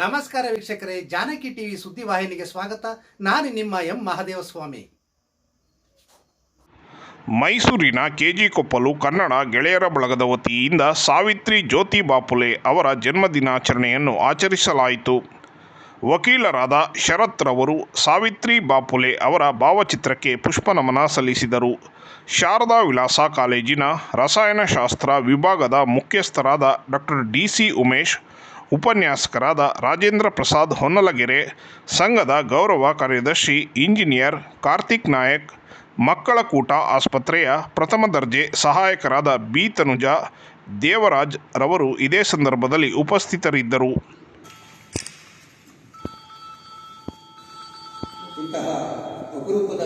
ನಮಸ್ಕಾರ ವೀಕ್ಷಕರೇ, ಜಾನಕಿ ಟಿವಿ ಸುದ್ದಿ ವಾಹಿನಿಗೆ ಸ್ವಾಗತ. ನಾನು ನಿಮ್ಮ ಎಂ ಮಹಾದೇವ ಸ್ವಾಮಿ ಮೈಸೂರಿನ ಕೆಜಿ ಕೊಪ್ಪಲು ಕನ್ನಡ ಗೆಳೆಯರ ಬಳಗದ ವತಿಯಿಂದ ಸಾವಿತ್ರಿ ಜ್ಯೋತಿ ಬಾಪುಲೆ ಅವರ ಜನ್ಮದಿನಾಚರಣೆಯನ್ನು ಆಚರಿಸಲಾಯಿತು. ವಕೀಲರಾದ ಶರತ್ ರವರು, ಸಾವಿತ್ರಿ ಬಾಪುಲೆ ಅವರ ಭಾವಚಿತ್ರಕ್ಕೆ ಪುಷ್ಪನಮನ ಸಲ್ಲಿಸಿದರು. ಶಾರದಾ ವಿಲಾಸ ಕಾಲೇಜಿನ ರಸಾಯನಶಾಸ್ತ್ರ ವಿಭಾಗದ ಮುಖ್ಯಸ್ಥರಾದ ಡಾಕ್ಟರ್ ಡಿ ಸಿ ಉಮೇಶ್ ಉಪನ್ಯಾಸಕರಾದ ರಾಜೇಂದ್ರ ಪ್ರಸಾದ್ ಹೊನ್ನಲಗೆರೆ, ಸಂಘದ ಗೌರವ ಕಾರ್ಯದರ್ಶಿ ಇಂಜಿನಿಯರ್ ಕಾರ್ತಿಕ್ ನಾಯಕ್ ಮಕ್ಕಳ ಕೂಟ ಆಸ್ಪತ್ರೆಯ ಪ್ರಥಮ ದರ್ಜೆ ಸಹಾಯಕರಾದ ಬಿ ತನುಜ, ದೇವರಾಜ್ ರವರು ಇದೇ ಸಂದರ್ಭದಲ್ಲಿ ಉಪಸ್ಥಿತರಿದ್ದರು. ಅಪರೂಪದ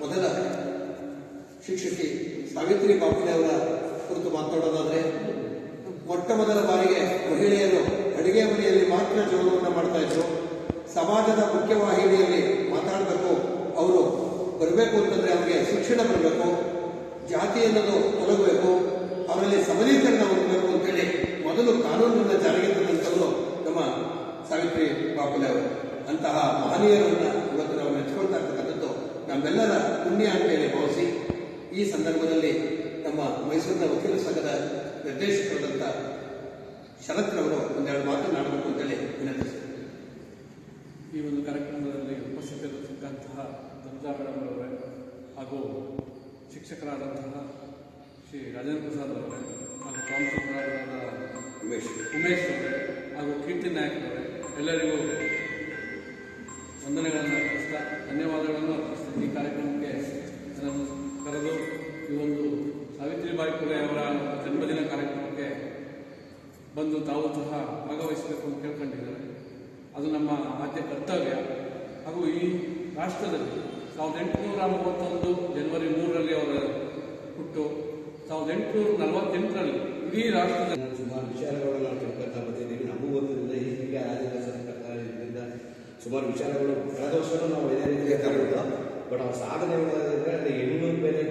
ಮೊದಲ ಶಿಕ್ಷಕಿ ಸಾವಿತ್ರಿ ಬಾಪುಲೆ ಅವರ ಕುರಿತು ಮಾತಾಡೋದಾದರೆ, ಮೊಟ್ಟ ಮೊದಲ ಅಡುಗೆ ಮಾತ್ರ ಜೀವನವನ್ನು ಮಾಡ್ತಾ ಇದ್ರು. ಸಮಾಜದ ಮುಖ್ಯವಾಹಿನಿಯಲ್ಲಿ ಮಾತಾಡಬೇಕು, ಅವರು ಬರಬೇಕು ಅಂತಂದ್ರೆ ಅವರಿಗೆ ಶಿಕ್ಷಣ ಬರಬೇಕು, ಜಾತಿ ಅನ್ನೋದು ತೊಲಗಬೇಕು, ಅವರಲ್ಲಿ ಸಬಲೀಕರಣ ಅಂತ ಅಂತೇಳಿ ಮೊದಲು ಕಾನೂನನ್ನು ಜಾರಿಗೆ ತಂದಂಥವರು ನಮ್ಮ ಸಾವಿತ್ರಿ ಬಾಪುಲೆ ಅವರು. ಅಂತಹ ಮಹನೀಯರನ್ನ ಇವತ್ತು ನಾವು ಮೆಚ್ಚಿಕೊಳ್ತಾ ಇರ್ತಕ್ಕಂಥದ್ದು ನಮ್ಮೆಲ್ಲರ ಪುಣ್ಯ ಅಂತೇಳಿ ಭಾವಿಸಿ ಈ ಸಂದರ್ಭದಲ್ಲಿ ನಮ್ಮ ಮೈಸೂರಿನ ವಕೀಲ ಸಂಘದ ನಿರ್ದೇಶಕರಾದಂಥ ಶರತ್ರವರು ಒಂದೆರಡು ಮಾತನಾಡಬೇಕು ಅಂತೇಳಿ ವಿನಂತಿಸ್ತೀನಿ ಈ ಒಂದು ಕಾರ್ಯಕ್ರಮದಲ್ಲಿ ಉಪಸ್ಥಿತರಿರತಕ್ಕಂತಹ ದುರ್ಗಾ ಮೇಡಮ್ ಅವರೇ ಹಾಗೂ ಶಿಕ್ಷಕರಾದಂತಹ ಶ್ರೀ ರಾಜೇಂದ್ರ ಪ್ರಸಾದ್ ಅವರೇ ಹಾಗೂ ಪ್ರಾಂಶುಪಾಲರಾದ ಉಮೇಶ್. ಉಮೇಶ್ ಅವರೇ ಹಾಗೂ ಕೀರ್ತಿ ನಾಯಕ್ ಅವರೇ ಎಲ್ಲರಿಗೂ ವಂದನೆಗಳನ್ನು ಅರ್ಪಿಸ್ತಾ ಧನ್ಯವಾದಗಳನ್ನು ಅರ್ಪಿಸ್ತಾ ಈ ಕಾರ್ಯಕ್ರಮಕ್ಕೆ ನನ್ನನ್ನು ಕರೆದು ಈ ಒಂದು ಸಾವಿತ್ರಿಬಾಯಿ ಪುಲೆ ಅವರ ಜನ್ಮದಿನ ಕಾರ್ಯಕ್ರಮಕ್ಕೆ ಬಂದು ತಾವು ಸಹ ಭಾಗವಹಿಸಬೇಕು ಅಂತ ಕೇಳ್ಕೊಂಡಿದ್ದಾರೆ. ಅದು ನಮ್ಮ ಆದ್ಯ ಕರ್ತವ್ಯ. ಹಾಗೂ ಈ ರಾಷ್ಟ್ರದಲ್ಲಿ ಸಾವಿರದ ಎಂಟುನೂರ ಮೂವತ್ತೊಂದು ಜನವರಿ ಮೂರರಲ್ಲಿ ಅವರ ಹುಟ್ಟು, ಸಾವಿರದ ಎಂಟುನೂರ ನಲವತ್ತೆಂಟರಲ್ಲಿ ಇಡೀ ರಾಷ್ಟ್ರದಲ್ಲಿ ಸುಮಾರು ವಿಚಾರಗಳನ್ನು ನಾವು ತಿಳ್ಕೊಳ್ತಾ ಬಂದಿದ್ದೀವಿ. ನಮಗೂ ಗೊತ್ತಿರಲಿಲ್ಲ ಈಗ ರಾಜ್ಯದ ಸರ್ಕಾರ ಇದರಿಂದ ಸುಮಾರು ವಿಚಾರಗಳು ಕಳೆದ ವರ್ಷನೂ ನಾವು ಇದೇ ರೀತಿಯ ಬಟ್ ಅವ್ರ ಸಾಧನೆ ಅಂದರೆ ಬೇರೆ ಬೇರೆ